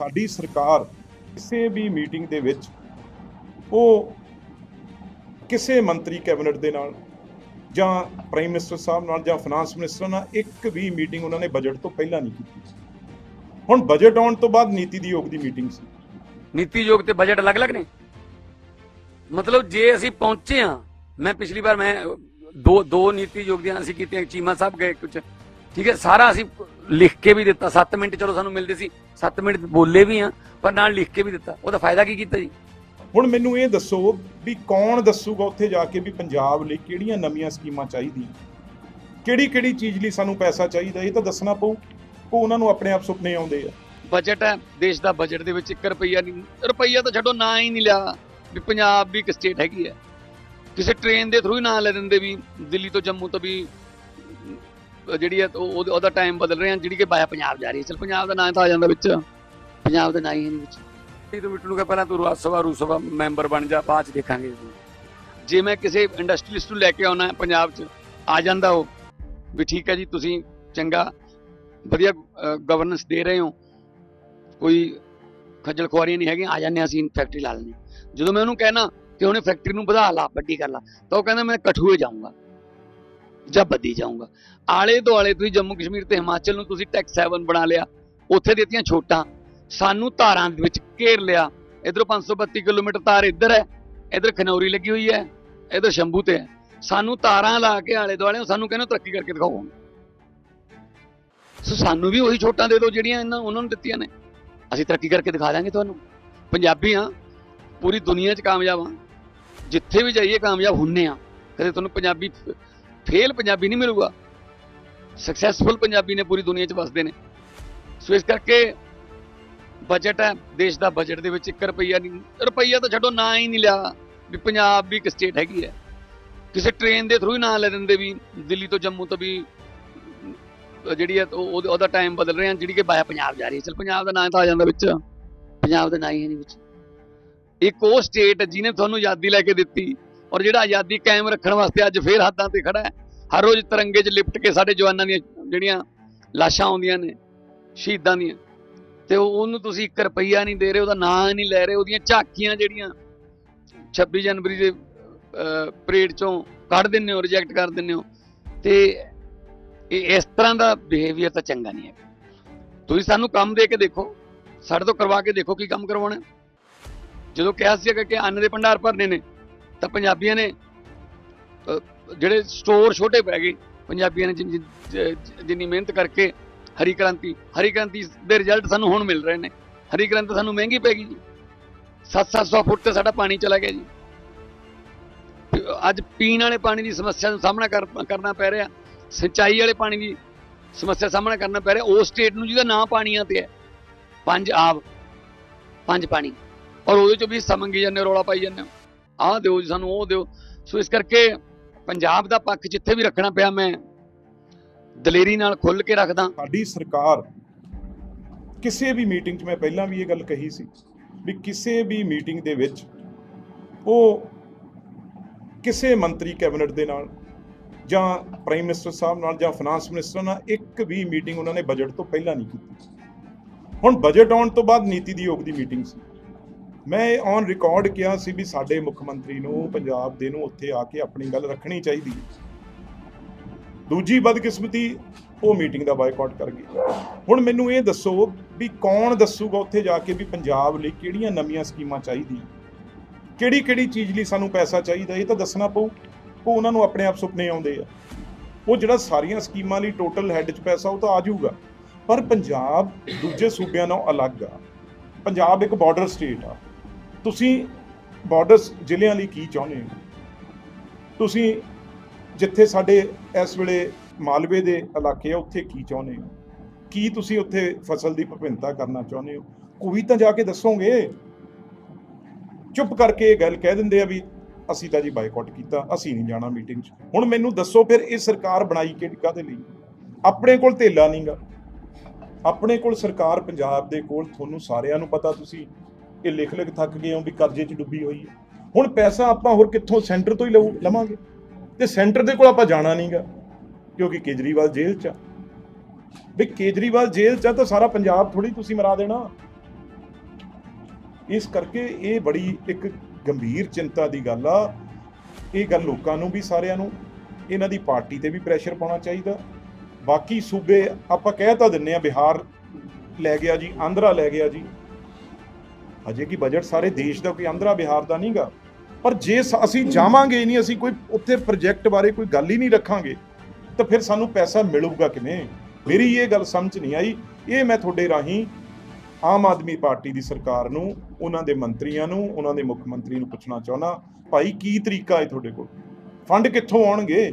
ਸਾਡੀ ਸਰਕਾਰ ਕਿਸੇ ਵੀ ਮੀਟਿੰਗ ਦੇ ਵਿੱਚ ਉਹ ਕਿਸੇ ਮੰਤਰੀ ਕੈਬਨਿਟ ਦੇ ਨਾਲ ਜਾਂ ਪ੍ਰਾਈਮ ਮਿਨਿਸਟਰ ਸਾਹਿਬ ਨਾਲ ਜਾਂ ਫਾਈਨਾਂਸ ਮਿਨਿਸਟਰ ਨਾਲ ਇੱਕ ਵੀ ਮੀਟਿੰਗ ਉਹਨਾਂ ਨੇ ਬਜਟ ਤੋਂ ਪਹਿਲਾਂ ਨਹੀਂ ਕੀਤੀ ਹੁਣ ਬਜਟ ਆਉਣ ਤੋਂ ਬਾਅਦ ਨੀਤੀ ਦੀ ਯੋਗ ਦੀ ਮੀਟਿੰਗ ਸੀ। ਨੀਤੀ ਯੋਗ ਤੇ ਬਜਟ ਅਲੱਗ-ਅਲੱਗ ਨੇ? ਮਤਲਬ ਜੇ ਅਸੀਂ ਪਹੁੰਚੇ ਆ ਮੈਂ ਪਿਛਲੀ ਵਾਰ ਮੈਂ ਦੋ ਦੋ ਨੀਤੀ ਯੋਗ ਦੀਆਂ ਅਸੀਂ ਕੀਤੀਆਂ, ਚੀਮਾ ਸਾਹਿਬ ਗਏ ਕੁਝ ਠੀਕ ਹੈ, ਸਾਰਾ ਅਸੀਂ ਲਿਖ ਕੇ ਵੀ ਦਿੱਤਾ 7 ਮਿੰਟ ਚਲੋ ਸਾਨੂੰ ਮਿਲਦੇ ਸੀ। 7 ਮਿੰਟ ਬੋਲੇ ਵੀ ਆ ਪਰ ਨਾਲ ਲਿਖ ਕੇ ਵੀ ਦਿੱਤਾ। ਉਹਦਾ ਫਾਇਦਾ ਕੀ ਕੀਤਾ ਜੀ? ਹੁਣ ਮੈਨੂੰ ਇਹ ਦੱਸੋ ਵੀ ਕੌਣ ਦੱਸੂਗਾ ਉੱਥੇ ਜਾ ਕੇ ਵੀ ਪੰਜਾਬ ਲਈ ਕਿਹੜੀਆਂ ਨਵੀਆਂ ਸਕੀਮਾਂ ਚਾਹੀਦੀਆਂ? ਕਿਹੜੀ ਕਿਹੜੀ ਚੀਜ਼ ਲਈ ਸਾਨੂੰ ਪੈਸਾ ਚਾਹੀਦਾ? ਇਹ ਤਾਂ ਦੱਸਣਾ ਪਊ। ਉਹ ਉਹਨਾਂ ਨੂੰ ਆਪਣੇ ਆਪ ਸੁਪਨੇ ਆਉਂਦੇ ਆ। ਬਜਟ ਹੈ। ਦੇਸ਼ ਦਾ ਬਜਟ ਦੇ ਵਿੱਚ 1 ਰੁਪਈਆ ਨਹੀਂ। ਰੁਪਈਆ ਤਾਂ ਛੱਡੋ ਨਾ ਹੀ ਨਹੀਂ ਲਿਆ। ਵੀ ਪੰਜਾਬ ਵੀ ਇੱਕ ਸਟੇਟ ਹੈਗੀ ਹੈ। ਕਿਸੇ ਟ੍ਰੇਨ ਦੇ ਥਰੂ ਹੀ ਨਾਂ ਲੈ ਦਿੰਦੇ ਵੀ ਦਿੱਲੀ ਤੋਂ ਜੰਮੂ ਤੋਂ ਵੀ ਜਿਹੜੀ ਹੈ ਉਹ- ਉਹਦਾ- ਟਾਈਮ ਬਦਲ ਰਿਹਾ ਜਿਹੜੀ ਕਿ ਬਾਇਆ ਪੰਜਾਬ ਜਾ ਰਹੀ ਹੈ। ਚਲ ਪੰਜਾਬ ਦਾ ਨਾਂ ਤਾਂ ਆ ਜਾਂਦਾ ਵਿੱਚ। ਪੰਜਾਬ ਦਾ ਨਾਂ ਹੀ ਨਹੀਂ ਵਿੱਚ। ਇਹ ਤਾਂ ਮਿੱਟੂ ਨੂੰ ਕਹ ਪਹਿਲਾਂ ਤੂੰ ਰਾਜ ਸਭਾ ਰੂ ਸਭਾ ਮੈਂਬਰ ਬਣ ਜਾ ਬਾਅਦ ਚ ਦੇਖਾਂਗੇ ਜੇ। ਮੈਂ ਕਿਸੇ ਇੰਡਸਟਰੀਲਿਸਟ ਨੂੰ ਲੈ ਕੇ ਆਉਣਾ ਹੈ ਪੰਜਾਬ 'ਚ ਆ ਜਾਂਦਾ ਉਹ। ਵੀ ਠੀਕ ਹੈ ਜੀ ਤੁਸੀਂ ਚੰਗਾ ਵਧੀਆ ਗਵਰਨੈਂਸ ਦੇ ਰਹੇ ਹੋ। ਕੋਈ ਖੱਜਲ ਖੁਆਰੀਆਂ ਨਹੀਂ ਹੈਗੀਆਂ ਆ ਜਾਂਦੇ ਹਾਂ ਅਸੀਂ ਫੈਕਟਰੀ ਲਾ ਹਾਂ। ਜਦੋਂ ਮੈਂ ਉਹਨੂੰ ਕਹਿਣਾ ਕਿ ਉਹਨੇ ਫੈਕਟਰੀ ਨੂੰ ਵਧਾ ਲਾ ਵੱਡੀ ਕਰ ਲਾ ਤਾਂ ਉਹ ਕਹਿੰਦਾ ਮੈਂ ਕਠੂਏ ਜਾਊਂਗਾ। ਜਾਂ ਬੱਦੀ ਜਾਊਂਗਾ। ਆਲੇ ਦੁਆਲੇ ਤੁਸੀਂ ਜੰਮੂ ਕਸ਼ਮੀਰ ਤੇ ਹਿਮਾਚਲ ਨੂੰ ਤੁਸੀਂ ਟੈਕਸ 7 ਬਣਾ ਲਿਆ, ਉੱਥੇ ਦਿੱਤੀਆਂ ਛੋਟਾਂ। ਸਾਨੂੰ ਧਾਰਾਂ ਦੇ ਵਿੱਚ ਘੇਰ ਲਿਆ। ਇਧਰੋਂ 532 ਕਿਲੋਮੀਟਰ ਤਾਰ ਇੱਧਰ ਹੈ, ਇਧਰ ਖਨੌਰੀ ਲੱਗੀ ਹੋਈ ਹੈ, ਇਧਰ ਸ਼ੰਭੂ ਤੇ ਹੈ। ਸਾਨੂੰ ਤਾਰਾਂ ਲਾ ਕੇ ਆਲੇ ਦੁਆਲੇ ਸਾਨੂੰ ਕਹਿੰਦੇ ਤਰੱਕੀ ਕਰਕੇ ਦਿਖਾਓ। ਸੋ ਸਾਨੂੰ ਵੀ ਉਹੀ ਛੋਟਾਂ ਦੇ ਦਿਓ ਜਿਹੜੀਆਂ ਇਹਨਾਂ ਉਹਨਾਂ ਨੂੰ ਦਿੱਤੀਆਂ ਨੇ। ਅਸੀਂ ਤਰੱਕੀ ਕਰਕੇ ਦਿਖਾ ਦਾਂਗੇ ਤੁਹਾਨੂੰ। ਪੰਜਾਬੀ ਆ ਪੂਰੀ ਦੁਨੀਆ 'ਚ ਕਾਮਯਾਬ ਆ ਜਿੱਥੇ ਵੀ ਜਾਈਏ ਕਾਮਯਾਬ ਹੁੰਨੇ ਆ ਕਦੇ ਤੁਹਾਨੂੰ ਪੰਜਾਬੀ ਫੇਲ ਪੰਜਾਬੀ ਨਹੀਂ ਮਿਲੂਗਾ। ਸਕਸੈਸਫੁਲ ਪੰਜਾਬੀ ਨੇ ਪੂਰੀ ਦੁਨੀਆ 'ਚ ਵਸਦੇ ਨੇ। ਸੋ ਇਸ ਕਰਕੇ ਬਜਟ ਹੈ, ਦੇਸ਼ ਦਾ ਬਜਟ ਦੇ ਵਿੱਚ 1 ਰੁਪਈਆ ਨਹੀਂ, ਰੁਪਈਆ ਤਾਂ ਛੱਡੋ, ਨਾ ਹੀ ਨਹੀਂ ਲਿਆ ਵੀ ਪੰਜਾਬ ਵੀ ਇੱਕ ਸਟੇਟ ਹੈਗੀ ਹੈ। ਕਿਸੇ ਟ੍ਰੇਨ ਦੇ ਥਰੂ ਹੀ ਨਾਂ ਲੈ ਦਿੰਦੇ ਵੀ ਦਿੱਲੀ ਤੋਂ ਜੰਮੂ ਤੋਂ ਵੀ ਜਿਹੜੀ ਹੈ ਉਹਦਾ ਟਾਈਮ ਬਦਲ ਰਿਹਾ ਜਿਹੜੀ ਕਿ ਬਾਇਆ ਪੰਜਾਬ ਜਾ ਰਹੀ ਹੈ। ਚਲ ਪੰਜਾਬ ਦਾ ਨਾਂ ਤਾਂ ਆ ਜਾਂਦਾ ਵਿੱਚ। ਪੰਜਾਬ ਦਾ ਨਾਂ ਹੀ ਹੈ ਨਹੀਂ ਵਿੱਚ। ਇੱਕ ਉਹ ਸਟੇਟ ਜਿਹਨੇ ਤੁਹਾਨੂੰ ਆਜ਼ਾਦੀ ਲੈ ਕੇ ਦਿੱਤੀ। ਔਰ ਜਿਹੜਾ ਆਜ਼ਾਦੀ ਕਾਇਮ ਰੱਖਣ ਵਾਸਤੇ ਅੱਜ ਫੇਰ ਹੱਦਾਂ ਤੇ ਖੜਾ ਹੈ, ਹਰ ਰੋਜ਼ ਤਿਰੰਗੇ 'ਚ ਲਿਪਟ ਕੇ ਸਾਡੇ ਜਵਾਨਾਂ ਦੀਆਂ ਜਿਹੜੀਆਂ ਲਾਸ਼ਾਂ ਆਉਂਦੀਆਂ ਨੇ, ਸ਼ਹੀਦਾਂ ਦੀਆਂ, ਤੇ ਉਹਨੂੰ ਤੁਸੀਂ 1 ਰੁਪਈਆ ਨਹੀਂ ਦੇ ਰਹੇ, ਉਹਦਾ ਨਾਂ ਨਹੀਂ ਲੈ ਰਹੇ, ਉਹਦੀਆਂ ਝਾਕੀਆਂ ਜਿਹੜੀਆਂ 26 ਜਨਵਰੀ ਦੇ ਪਰੇਡ ਚੋਂ ਕੱਢ ਦਿੰਦੇ ਹੋ ਰਿਜੈਕਟ ਕਰ ਦਿੰਦੇ ਹੋ, ਤੇ ਇਹ ਇਸ ਤਰ੍ਹਾਂ ਦਾ ਬਿਹੇਵੀਅਰ ਤਾਂ ਚੰਗਾ ਨਹੀਂ ਹੈ ਤੁਸੀਂ ਸਾਨੂੰ ਕੰਮ ਦੇ ਕੇ ਦੇਖੋ, ਸਾਡੇ ਤੋਂ ਕਰਵਾ ਕੇ ਦੇਖੋ ਕੀ ਕੰਮ ਕਰਵਾਉਣਾ ਜਦੋਂ ਕਿਹਾ ਸੀ ਕਿ ਅੰਨ ਦੇ ਭੰਡਾਰ ਭਰਨੇ ਨੇ ਤਾਂ ਪੰਜਾਬੀਆਂ ਨੇ ਜਿਹੜੇ ਸਟੋਰ ਛੋਟੇ ਪੈ ਗਏ ਪੰਜਾਬੀਆਂ ਨੇ ਜਿੰਨੀ ਜਿੰਨੀ ਮਿਹਨਤ ਕਰਕੇ ਹਰੀ ਕ੍ਰਾਂਤੀ ਹਰੀ ਕ੍ਰਾਂਤੀ ਦੇ ਰਿਜ਼ਲਟ ਸਾਨੂੰ ਹੁਣ ਮਿਲ ਰਹੇ ਨੇ। ਹਰੀ ਕ੍ਰਾਂਤੀ ਸਾਨੂੰ ਮਹਿੰਗੀ ਪੈ ਗਈ ਜੀ। 7-700 ਫੁੱਟ ਤੇ ਸਾਡਾ ਪਾਣੀ ਚਲਾ ਗਿਆ ਜੀ। ਅੱਜ ਪੀਣ ਵਾਲੇ ਪਾਣੀ ਦੀ ਸਮੱਸਿਆ ਦਾ ਸਾਹਮਣਾ ਕਰ- ਕਰਨਾ ਪੈ ਰਿਹਾ। ਸਿੰਚਾਈ ਵਾਲੇ ਪਾਣੀ ਦੀ ਸਮੱਸਿਆ ਸਾਹਮਣਾ ਕਰਨਾ ਪੈ ਰਿਹਾ। ਉਸ ਸਟੇਟ ਨੂੰ ਜਿਹਦਾ ਨਾਂ ਪਾਣੀਆਂ ਤੇ ਹੈ। ਪੰਜ ਆਬ ਪੰਜ ਪਾਣੀ। ਔਰ ਉਹਦੇ ਚੋਂ ਵੀ ਹਿੱਸਾ ਮੰਗੀ ਜਾਂਦੇ ਹੋ, ਰੌਲਾ ਪਾਈ ਜਾਂਦੇ ਹੋ। ਆਹ ਦਿਓ ਜੀ, ਸਾਨੂੰ ਉਹ ਦਿਓ। ਸੋ ਇਸ ਕਰਕੇ ਪੰਜਾਬ ਦਾ ਪੱਖ ਜਿੱਥੇ ਵੀ ਰੱਖਣਾ ਪਿਆ ਮੈਂ, ਦਲੇਰੀ ਨਾਲ ਖੁੱਲ ਕੇ ਰੱਖਦਾ। ਸਾਡੀ ਸਰਕਾਰ ਕਿਸੇ ਵੀ ਮੀਟਿੰਗ 'ਚ ਮੈਂ ਪਹਿਲਾਂ ਵੀ ਇਹ ਗੱਲ ਕਹੀ ਸੀ ਵੀ ਕਿਸੇ ਵੀ ਮੀਟਿੰਗ ਦੇ ਵਿੱਚ ਉਹ ਕਿਸੇ ਮੰਤਰੀ ਕੈਬਨਿਟ ਦੇ ਨਾਲ ਜਾਂ ਪ੍ਰਾਈਮ ਮਿਨਿਸਟਰ ਸਾਹਿਬ ਨਾਲ ਜਾਂ ਫਾਈਨਾਂਸ ਮਿਨਿਸਟਰ ਨਾਲ ਇੱਕ ਵੀ ਮੀਟਿੰਗ ਉਹਨਾਂ ਨੇ ਬਜਟ ਤੋਂ ਪਹਿਲਾਂ ਨਹੀਂ ਕੀਤੀ। ਹੁਣ ਬਜਟ ਆਉਣ ਤੋਂ ਬਾਅਦ ਨੀਤੀ ਦੀ ਯੋਗ ਦੀ ਮੀਟਿੰਗ ਸੀ। ਮੈਂ ਔਨ ਰਿਕਾਰਡ ਕਿਹਾ ਸੀ ਵੀ ਸਾਡੇ ਮੁੱਖ ਮੰਤਰੀ ਨੂੰ, ਪੰਜਾਬ ਦੇ ਨੂੰ ਉੱਥੇ ਆ ਕੇ ਆਪਣੀ ਗੱਲ ਰੱਖਣੀ ਚਾਹੀਦੀ ਹੈ। ਦੂਜੀ ਬਦਕਿਸਮਤੀ, ਉਹ ਮੀਟਿੰਗ ਦਾ ਬਾਈਕਾਟ ਕਰ ਗਈ। ਹੁਣ ਮੈਨੂੰ ਇਹ ਦੱਸੋ ਵੀ ਕੌਣ ਦੱਸੂਗਾ ਉੱਥੇ ਜਾ ਕੇ ਵੀ ਪੰਜਾਬ ਲਈ ਕਿਹੜੀਆਂ ਨਵੀਆਂ ਸਕੀਮਾਂ ਚਾਹੀਦੀਆਂ? ਕਿਹੜੀ ਕਿਹੜੀ ਚੀਜ਼ ਲਈ ਸਾਨੂੰ ਪੈਸਾ ਚਾਹੀਦਾ? ਇਹ ਤਾਂ ਦੱਸਣਾ ਪਊ। ਉਹ ਉਹਨਾਂ ਨੂੰ ਆਪਣੇ ਆਪ ਸੁਪਨੇ ਆਉਂਦੇ ਆ। ਉਹ ਜਿਹੜਾ ਸਾਰੀਆਂ ਸਕੀਮਾਂ ਲਈ ਟੋਟਲ ਹੈੱਡ 'ਚ ਪੈਸਾ, ਉਹ ਤਾਂ ਆ ਜਾਊਗਾ। ਪਰ ਪੰਜਾਬ ਦੂਜੇ ਸੂਬਿਆਂ ਨਾਲੋਂ ਅਲੱਗ ਆ। ਪੰਜਾਬ ਇੱਕ ਬਾਰਡਰ ਸਟੇਟ ਆ। ਤੁਸੀਂ ਬਾਰਡਰ ਜ਼ਿਲ੍ਹਿਆਂ ਲਈ ਕੀ ਚਾਹੁੰਦੇ ਹੋ? ਤੁਸੀਂ ਜਿੱਥੇ ਸਾਡੇ ਇਸ ਵੇਲੇ ਮਾਲਵੇ ਦੇ ਇਲਾਕੇ ਆ, ਉੱਥੇ ਕੀ ਚਾਹੁੰਦੇ ਹੋ? ਕੀ ਤੁਸੀਂ ਉੱਥੇ ਫਸਲ ਦੀ ਵਿਭਿੰਨਤਾ ਕਰਨਾ ਚਾਹੁੰਦੇ ਹੋ? ਕੋਈ ਤਾਂ ਜਾ ਕੇ ਦੱਸੋਗੇ? ਚੁੱਪ ਕਰਕੇ ਇਹ ਗੱਲ ਕਹਿ ਦਿੰਦੇ ਆ ਵੀ ਅਸੀਂ ਤਾਂ ਜੀ ਬਾਈਕਾਟ ਕੀਤਾ, ਅਸੀਂ ਨਹੀਂ ਜਾਣਾ ਮੀਟਿੰਗ 'ਚ। ਹੁਣ ਮੈਨੂੰ ਦੱਸੋ ਫਿਰ ਇਹ ਸਰਕਾਰ ਬਣਾਈ ਕਿਹੜੀ ਕਾਹਦੇ ਲਈ? ਆਪਣੇ ਕੋਲ ਧੇਲਾ ਨਹੀਂਗਾ ਆਪਣੇ ਕੋਲ ਸਰਕਾਰ ਪੰਜਾਬ ਦੇ ਕੋਲ, ਤੁਹਾਨੂੰ ਸਾਰਿਆਂ ਨੂੰ ਪਤਾ ਤੁਸੀਂ ਇਹ ਲਿਖ ਲਿਖ ਥੱਕ ਗਏ ਹੋ ਵੀ ਕਰਜ਼ੇ 'ਚ ਡੁੱਬੀ ਹੋਈ ਹੈ। ਹੁਣ ਪੈਸਾ ਆਪਾਂ ਹੋਰ ਕਿੱਥੋਂ ਸੈਂਟਰ ਤੋਂ ਹੀ ਲਊ ਲਵਾਂਗੇ। ਤੇ ਸੈਂਟਰ ਦੇ ਕੋਲ ਆਪਾਂ ਜਾਣਾ ਨਹੀਂਗਾ ਕਿਉਂਕਿ ਕੇਜਰੀਵਾਲ ਜੇਲ੍ਹ 'ਚ ਆ। ਵੀ ਕੇਜਰੀਵਾਲ ਜੇਲ੍ਹ 'ਚ ਆ ਤਾਂ ਸਾਰਾ ਪੰਜਾਬ ਥੋੜੀ ਤੁਸੀਂ ਮਰਾ ਦੇਣਾ। ਇਸ ਕਰਕੇ ਇਹ ਬੜੀ ਇੱਕ ਗੰਭੀਰ ਚਿੰਤਾ ਦੀ ਗੱਲ ਆ। ਇਹ ਗੱਲ ਲੋਕਾਂ ਨੂੰ ਵੀ, ਸਾਰਿਆਂ ਨੂੰ। ਇਹਨਾਂ ਦੀ ਪਾਰਟੀ ਤੇ ਵੀ ਪ੍ਰੈਸ਼ਰ ਪਾਉਣਾ ਚਾਹੀਦਾ। ਬਾਕੀ ਸੂਬੇ ਆਪਾਂ ਕਹਿ ਤਾਂ ਦਿੰਨੇ ਆ ਬਿਹਾਰ ਲੈ ਗਿਆ ਜੀ, ਆਂਧਰਾ ਲੈ ਗਿਆ ਜੀ। ਅਜੇ ਕੀ ਬਜਟ ਸਾਰੇ ਦੇਸ਼ ਦਾ ਕੋਈ ਆਂਧਰਾ ਬਿਹਾਰ ਦਾ ਨਹੀਂਗਾ। ਪਰ ਜੇ ਅਸੀਂ ਜਾਵਾਂਗੇ ਨਹੀਂ ਅਸੀਂ ਕੋਈ ਉੱਥੇ ਪ੍ਰੋਜੈਕਟ ਬਾਰੇ ਕੋਈ ਗੱਲ ਹੀ ਨਹੀਂ ਰੱਖਾਂਗੇ ਤਾਂ ਫਿਰ ਸਾਨੂੰ ਪੈਸਾ ਮਿਲੂਗਾ ਕਿਵੇਂ? ਮੇਰੀ ਇਹ ਗੱਲ ਸਮਝ ਨਹੀਂ ਆਈ। ਇਹ ਮੈਂ ਤੁਹਾਡੇ ਰਾਹੀਂ ਆਮ ਆਦਮੀ ਪਾਰਟੀ ਦੀ ਸਰਕਾਰ ਨੂੰ ਉਹਨਾਂ ਦੇ ਮੰਤਰੀਆਂ ਨੂੰ ਉਹਨਾਂ ਦੇ ਮੁੱਖ ਮੰਤਰੀ ਨੂੰ ਪੁੱਛਣਾ ਚਾਹੁੰਦਾ ਭਾਈ ਕੀ ਤਰੀਕਾ ਹੈ ਤੁਹਾਡੇ ਕੋਲ? ਫੰਡ ਕਿੱਥੋਂ ਆਉਣਗੇ?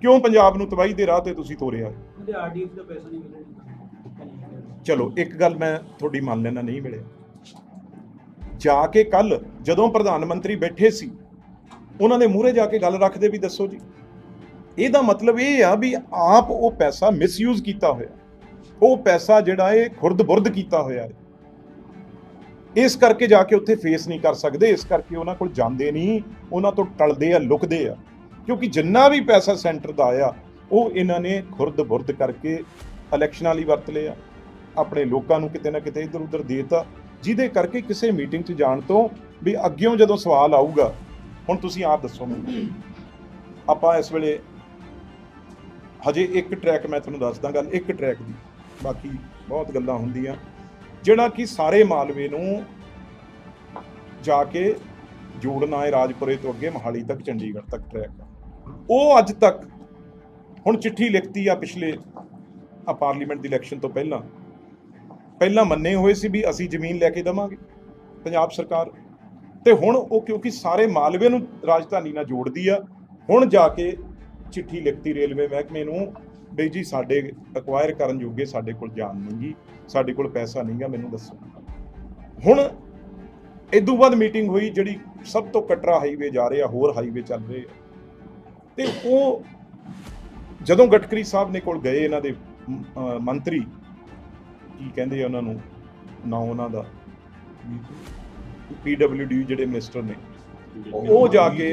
ਕਿਉਂ ਪੰਜਾਬ ਨੂੰ ਤਬਾਹੀ ਦੇ ਰਾਹ ਤੇ ਤੁਸੀਂ ਤੋਰਿਆ ਉਹਦੇ ਆਰਡੀਐਫ ਦਾ ਪੈਸਾ ਨਹੀਂ ਮਿਲਣਾ ਚਲੋ ਇੱਕ ਗੱਲ ਮੈਂ ਤੁਹਾਡੀ ਮੰਨ ਲੈਣਾ ਨਹੀਂ ਮਿਲਿਆ। ਜਾ ਕੇ ਕੱਲ ਜਦੋਂ ਪ੍ਰਧਾਨ ਮੰਤਰੀ ਬੈਠੇ ਸੀ, ਉਹਨਾਂ ਦੇ ਮੂਹਰੇ ਜਾ ਕੇ ਗੱਲ ਰੱਖਦੇ ਵੀ ਦੱਸੋ ਜੀ। ਇਹਦਾ ਮਤਲਬ ਇਹ ਆ ਵੀ ਆਪ ਉਹ ਪੈਸਾ ਮਿਸਯੂਜ਼ ਕੀਤਾ ਹੋਇਆ। ਉਹ ਪੈਸਾ ਜਿਹੜਾ ਇਹ ਖੁਰਦ-ਬੁਰਦ ਕੀਤਾ ਹੋਇਆ ਹੈ। ਇਸ ਕਰਕੇ ਜਾ ਕੇ ਉੱਥੇ ਫੇਸ ਨਹੀਂ ਕਰ ਸਕਦੇ, ਇਸ ਕਰਕੇ ਉਹਨਾਂ ਕੋਲ ਜਾਂਦੇ ਨਹੀਂ, ਉਹਨਾਂ ਤੋਂ ਟਲਦੇ ਆ, ਲੁਕਦੇ ਆ। ਕਿਉਂਕਿ ਜਿੰਨਾ ਵੀ ਪੈਸਾ ਸੈਂਟਰ ਦਾ ਆਇਆ, ਉਹ ਇਹਨਾਂ ਨੇ ਖੁਰਦ-ਬੁਰਦ ਕਰਕੇ ਇਲੈਕਸ਼ਨਾਂ ਲਈ ਵਰਤ ਲਿਆ। ਆਪਣੇ ਲੋਕਾਂ ਨੂੰ ਕਿਤੇ ਨਾ ਕਿਤੇ ਇੱਧਰ ਉੱਧਰ ਦੇਤਾ। ਜਿਹਦੇ ਕਰਕੇ ਕਿਸੇ ਮੀਟਿੰਗ 'ਚ ਜਾਣ ਤੋਂ ਵੀ ਅੱਗਿਓਂ ਜਦੋਂ ਸਵਾਲ ਆਊਗਾ, ਹੁਣ ਤੁਸੀਂ ਆਪ ਦੱਸੋ ਮੈਨੂੰ। ਆਪਾਂ ਇਸ ਵੇਲੇ ਹਜੇ ਇੱਕ ਟਰੈਕ ਮੈਂ ਤੁਹਾਨੂੰ ਦੱਸਦਾ ਗੱਲ ਇੱਕ ਟਰੈਕ ਦੀ। ਬਾਕੀ ਬਹੁਤ ਗੱਲਾਂ ਹੁੰਦੀਆਂ। ਜਿਹੜਾ ਕਿ ਸਾਰੇ ਮਾਲਵੇ ਨੂੰ ਜਾ ਕੇ ਜੋੜਨਾ ਹੈ ਰਾਜਪੁਰੇ ਤੋਂ ਅੱਗੇ ਮਹਾਲੀ ਤੱਕ, ਚੰਡੀਗੜ੍ਹ ਤੱਕ ਟਰੈਕ ਉਹ ਅੱਜ ਤੱਕ ਹੁਣ ਚਿੱਠੀ ਲਿਖਤੀ ਆ ਪਿਛਲੇ, ਆ ਪਾਰਲੀਮੈਂਟ ਦੀ ਇਲੈਕਸ਼ਨ ਤੋਂ ਪਹਿਲਾਂ। ਪਹਿਲਾਂ ਮੰਨੇ ਹੋਏ ਸੀ ਵੀ ਅਸੀਂ ਜ਼ਮੀਨ ਲੈ ਕੇ ਦਵਾਂਗੇ ਪੰਜਾਬ ਸਰਕਾਰ। ਤੇ ਹੁਣ ਉਹ ਕਿਉਂਕਿ ਸਾਰੇ ਮਾਲਵੇ ਨੂੰ ਰਾਜਧਾਨੀ ਨਾਲ ਜੋੜਦੀ ਆ, ਹੁਣ ਜਾ ਕੇ ਚਿੱਠੀ ਲਿਖਤੀ ਰੇਲਵੇ ਮਹਿਕਮੇ ਨੂੰ, ਬਈ ਜੀ ਸਾਡੇ ਅਕਵਾਇਰ ਕਰਨ ਜੋਗੇ ਸਾਡੇ ਕੋਲ ਜਾਨ ਨਹੀਂ ਗੀ ਸਾਡੇ ਕੋਲ ਪੈਸਾ ਨਹੀਂਗਾ ਮੈਨੂੰ ਦੱਸੋ। ਹੁਣ ਇਦੋਂ ਬਾਅਦ ਮੀਟਿੰਗ ਹੋਈ ਜਿਹੜੀ ਸਭ ਤੋਂ ਕਟਰਾ ਹਾਈਵੇ ਜਾ ਰਿਹਾ, ਹੋਰ ਹਾਈਵੇ ਚੱਲ ਰਹੇ ਆ। ਤੇ ਉਹ ਜਦੋਂ ਗਟਕਰੀ ਸਾਹਿਬ ਨੇ ਕੋਲ ਗਏ ਇਹਨਾਂ ਦੇ ਮੰਤਰੀ ਕੀ ਕਹਿੰਦੇ ਆ ਉਹਨਾਂ ਨੂੰ? ਨਾ ਉਹਨਾਂ ਦਾ। ਪੀਡਬਲਯੂਡੀ ਜਿਹੜੇ ਮਿਨਿਸਟਰ ਨੇ। ਉਹ ਜਾ ਕੇ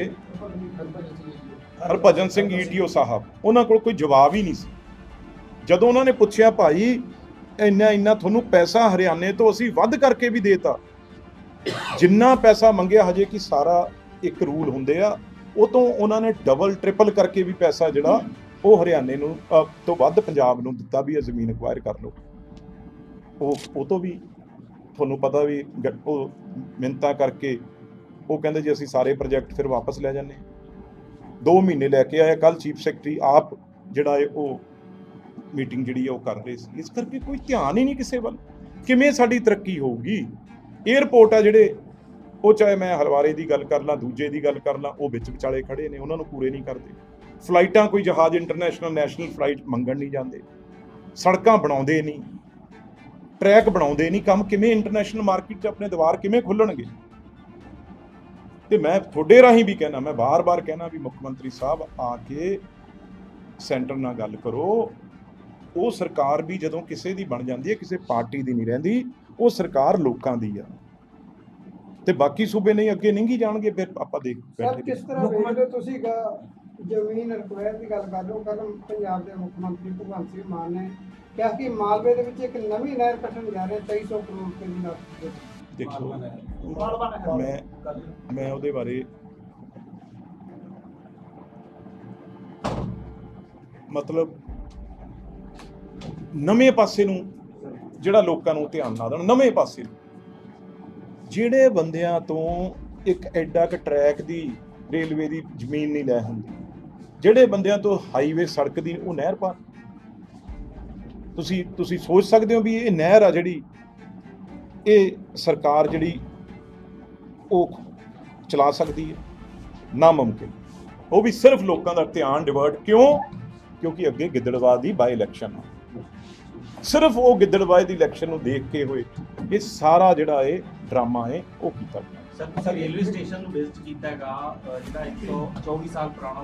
ਹਰਭਜਨ ਸਿੰਘ ਈਟੀਓ ਸਾਹਿਬ, ਉਹਨਾਂ ਕੋਲ ਕੋਈ ਜਵਾਬ ਹੀ ਨਹੀਂ ਸੀ। ਜਦੋਂ ਉਹਨਾਂ ਨੇ ਪੁੱਛਿਆ, ਭਾਈ, ਇੰਨਾ ਇੰਨਾ ਤੁਹਾਨੂੰ ਪੈਸਾ ਹਰਿਆਣੇ ਤੋਂ ਅਸੀਂ ਵੱਧ ਕਰਕੇ ਵੀ ਦੇਤਾ। ਜਿੰਨਾ ਪੈਸਾ ਮੰਗਿਆ ਹਜੇ ਕਿ ਸਾਰਾ ਇੱਕ ਰੂਲ ਹੁੰਦੇ ਆ, ਉਹ ਤੋਂ ਉਹਨਾਂ ਨੇ ਡਬਲ ਟ੍ਰਿਪਲ ਕਰਕੇ ਵੀ ਪੈਸਾ ਜਿਹੜਾ ਉਹ ਹਰਿਆਣੇ ਨੂੰ ਤੋਂ ਵੱਧ ਪੰਜਾਬ ਨੂੰ ਦਿੱਤਾ ਵੀ ਇਹ ਜ਼ਮੀਨ ਅਕਵਾਇਰ ਕਰ ਲਓ। ਉਹ ਉਹ ਤੋਂ ਵੀ ਤੁਹਾਨੂੰ ਪਤਾ ਵੀ ਗ- ਉਹ ਮਿੰਤਾ ਕਰਕੇ ਉਹ ਕਹਿੰਦੇ ਜੀ ਅਸੀਂ ਸਾਰੇ ਪ੍ਰੋਜੈਕਟ ਫਿਰ ਵਾਪਸ ਲੈ ਜਾਂਦੇ ਹਾਂ। ਦੋ ਮਹੀਨੇ ਲੈ ਕੇ ਆਇਆ ਕੱਲ ਚੀਫ ਸੈਕਟਰੀ ਆਪ ਜਿਹੜਾ ਹੈ ਉਹ ਮੀਟਿੰਗ ਜਿਹੜੀ ਹੈ ਉਹ ਕਰ ਰਹੇ ਸੀ। ਇਸ ਕਰਕੇ ਕੋਈ ਧਿਆਨ ਹੀ ਨਹੀਂ ਕਿਸੇ ਵੱਲ। ਕਿਵੇਂ ਸਾਡੀ ਤਰੱਕੀ ਹੋਊਗੀ? 에ਅਰਪੋਰਟ ਆ ਜਿਹੜੇ, ਉਹ ਚਾਹੇ ਮੈਂ ਹਲਵਾਰੇ ਦੀ ਗੱਲ ਕਰ ਲਾਂ, ਦੂਜੇ ਦੀ ਗੱਲ ਕਰ ਲਾਂ, ਉਹ ਵਿੱਚ ਵਿਚਾਲੇ ਖੜੇ ਨੇ, ਉਹਨਾਂ ਨੂੰ ਪੂਰੇ ਨਹੀਂ ਕਰਦੇ। ਫਲਾਈਟਾਂ ਕੋਈ ਜਹਾਜ਼ ਇੰਟਰਨੈਸ਼ਨਲ ਨੈਸ਼ਨਲ ਫਲਾਈਟ ਮੰਗਣ ਨਹੀਂ ਜਾਂਦੇ। ਸੜਕਾਂ ਬਣਾਉਂਦੇ ਨਹੀਂ। ਟਰੈਕ ਬਣਾਉਂਦੇ ਨਹੀਂ ਕੰਮ ਕਿਵੇਂ ਇੰਟਰਨੈਸ਼ਨਲ ਮਾਰਕੀਟ 'ਚ ਆਪਣੇ ਦੁਆਰ ਕਿਵੇਂ ਖੁੱਲਣਗੇ? ਤੇ ਮੈਂ ਤੁਹਾਡੇ ਰਾਹੀਂ ਵੀ ਕਹਿਣਾ ਮੈਂ ਬਾਰ-ਬਾਰ ਕਹਿਣਾ ਵੀ ਮੁੱਖ ਮੰਤਰੀ ਸਾਹਿਬ ਆ ਕੇ ਸੈਂਟਰ ਨਾਲ ਗੱਲ ਕਰੋ। ਉਹ ਸਰਕਾਰ ਵੀ ਜਦੋਂ ਕਿਸੇ ਦੀ ਬਣ ਜਾਂਦੀ ਹੈ ਕਿਸੇ ਪਾਰਟੀ ਦੀ ਨਹੀਂ ਰਹਿੰਦੀ ਉਹ ਸਰਕਾਰ ਲੋਕਾਂ ਦੀ ਆ। ਤੇ ਬਾਕੀ ਸੂਬੇ ਨਹੀਂ ਅੱਗੇ ਨਹੀਂ ਜਾਣਗੇ ਫਿਰ ਆਪਾਂ ਦੇਖ ਬੈਠੇ ਕਿਸ ਤਰ੍ਹਾਂ ਵੇਖਦੇ ਤੁਸੀਂ ਗਾ ਜ਼ਮੀਨ ਰਿਕਵਾਇਰ ਦੀ ਗੱਲ ਕਰ ਹੋ ਕੱਲ ਪੰਜਾਬ ਦੇ ਮੁੱਖ ਮੰਤਰੀ ਭਗਵੰਤ ਸਿੰਘ ਮਾਨ ਨੇ ਕਿਹਾ ਕਿ ਮਾਲਵੇ ਦੇ ਵਿੱਚ ਇੱਕ ਨਵੀਂ ਨਹਿਰ ਕੱਢਣ ਜਾ ਰਹੇ 2300 ਕਰੋੜ ਰੁਪਏ ਦੀ ਲਾਗਤ ਦੇਖੋ ਮੈਂ ਮੈਂ ਉਹਦੇ ਬਾਰੇ ਮਤਲਬ ਨਵੇਂ ਪਾਸੇ ਨੂੰ ਜਿਹੜਾ ਲੋਕਾਂ ਨੂੰ ਧਿਆਨ ਨਾ ਦੇਣ ਨਵੇਂ ਪਾਸੇ ਨੂੰ। ਜਿਹੜੇ ਬੰਦਿਆਂ ਤੋਂ ਇੱਕ ਐਡਾ ਕ ਟਰੈਕ ਦੀ ਰੇਲਵੇ ਦੀ ਜ਼ਮੀਨ ਨਹੀਂ ਲੈ ਹੁੰਦੀ ਜਿਹੜੇ ਬੰਦਿਆਂ ਤੋਂ ਹਾਈਵੇ ਸੜਕ ਦੀ ਉਹ ਨਹਿਰ ਪਾ ਤੁਸੀਂ ਤੁਸੀਂ ਸੋਚ ਸਕਦੇ ਹੋ ਵੀ ਇਹ ਨਹਿਰ ਆ ਜਿਹੜੀ, ਇਹ ਸਰਕਾਰ ਜਿਹੜੀ ਉਹ ਚਲਾ ਸਕਦੀ ਹੈ? ਨਾਮੁਮਕਿਨ। ਉਹ ਵੀ ਸਿਰਫ ਲੋਕਾਂ ਦਾ ਧਿਆਨ ਡਿਵਰਟ ਕਿਉਂ? ਕਿਉਂਕਿ ਅੱਗੇ ਗਿੱਦੜਵਾਹ ਦੀ ਬਾਈ ਇਲੈਕਸ਼ਨ ਆ। ਸਿਰਫ ਉਹ ਗਿੱਦੜਵਾਹ ਦੀ ਇਲੈਕਸ਼ਨ ਨੂੰ ਦੇਖ ਕੇ ਹੋਏ, ਇਹ ਸਾਰਾ ਜਿਹੜਾ ਇਹ ਡਰਾਮਾ ਹੈ, ਉਹ ਕੀਤਾ ਗਿਆ। ਸਰ ਰੇਲਵੇ ਸਟੇਸ਼ਨ ਨੂੰ ਵਿਜ਼ਿਟ ਕੀਤਾ ਹੈਗਾ ਜਿਹੜਾ 124 ਸਾਲ ਪੁਰਾਣਾ